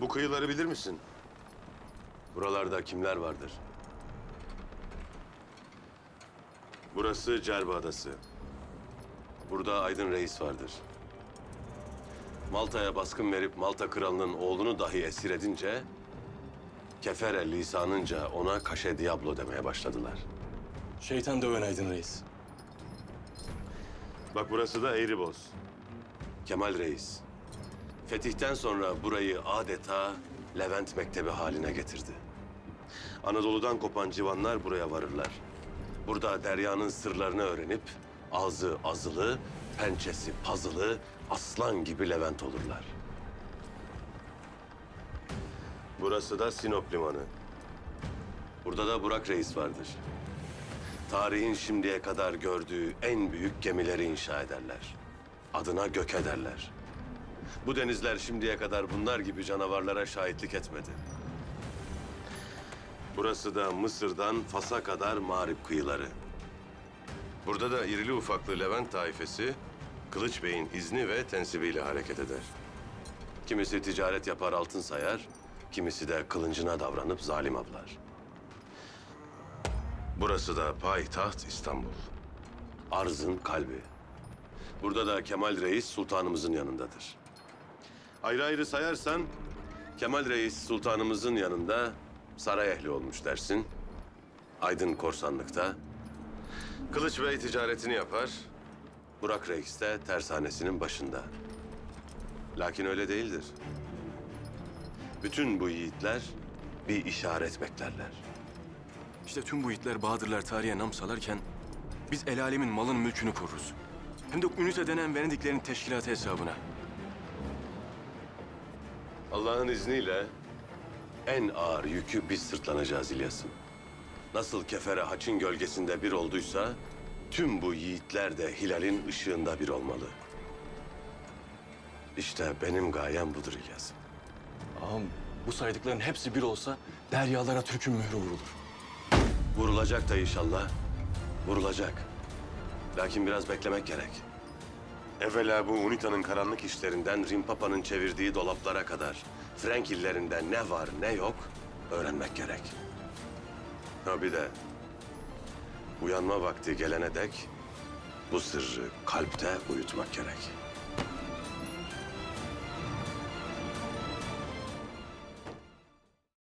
Bu kıyıları bilir misin? Buralarda kimler vardır? Burası Cerba Adası. Burada Aydın Reis vardır. Malta'ya baskın verip Malta kralının oğlunu dahi esir edince... ...Kefere lisanınca ona Kaşe Diablo demeye başladılar. Şeytan döven Aydın Reis. Bak burası da Eğriboz. Kemal Reis, fetihten sonra burayı adeta Levent Mektebi haline getirdi. Anadolu'dan kopan civanlar buraya varırlar. Burada deryanın sırlarını öğrenip ağzı azılı, pençesi pazılı, aslan gibi Levent olurlar. Burası da Sinop Limanı. Burada da Burak Reis vardır. Tarihin şimdiye kadar gördüğü en büyük gemileri inşa ederler. Adına gök ederler. Bu denizler şimdiye kadar bunlar gibi canavarlara şahitlik etmedi. Burası da Mısır'dan Fas'a kadar mağrip kıyıları. Burada da irili ufaklı Levent taifesi Kılıç Bey'in izni ve tensibiyle hareket eder. Kimisi ticaret yapar altın sayar, kimisi de kılıncına davranıp zalim avlar. Burası da payitaht İstanbul. Arzın kalbi. Burada da Kemal Reis sultanımızın yanındadır. Ayrı ayrı sayarsan Kemal Reis sultanımızın yanında saray ehli olmuş dersin. Aydın korsanlıkta. Kılıç Bey ticaretini yapar. Burak Reis de tersanesinin başında. Lakin öyle değildir. Bütün bu yiğitler bir işaret beklerler. İşte tüm bu itler Bahadırlar tarihe nam salarken biz el alemin malın mülkünü koruruz. Hem de ünite denen Venediklerin teşkilatı hesabına. Allah'ın izniyle en ağır yükü biz sırtlanacağız İlyas'ım. Nasıl kefere haçın gölgesinde bir olduysa, tüm bu yiğitler de hilalin ışığında bir olmalı. İşte benim gayem budur İlyas'ım. Ağam bu saydıkların hepsi bir olsa deryalara Türk'ün mührü vurulur. Vurulacak da inşallah, vurulacak. Lakin biraz beklemek gerek. Evvela bu UNITA'nın karanlık işlerinden Rimpapa'nın çevirdiği dolaplara kadar Frank illerinde ne var ne yok öğrenmek gerek. Ha bir de uyanma vakti gelene dek bu sırrı kalpte uyutmak gerek.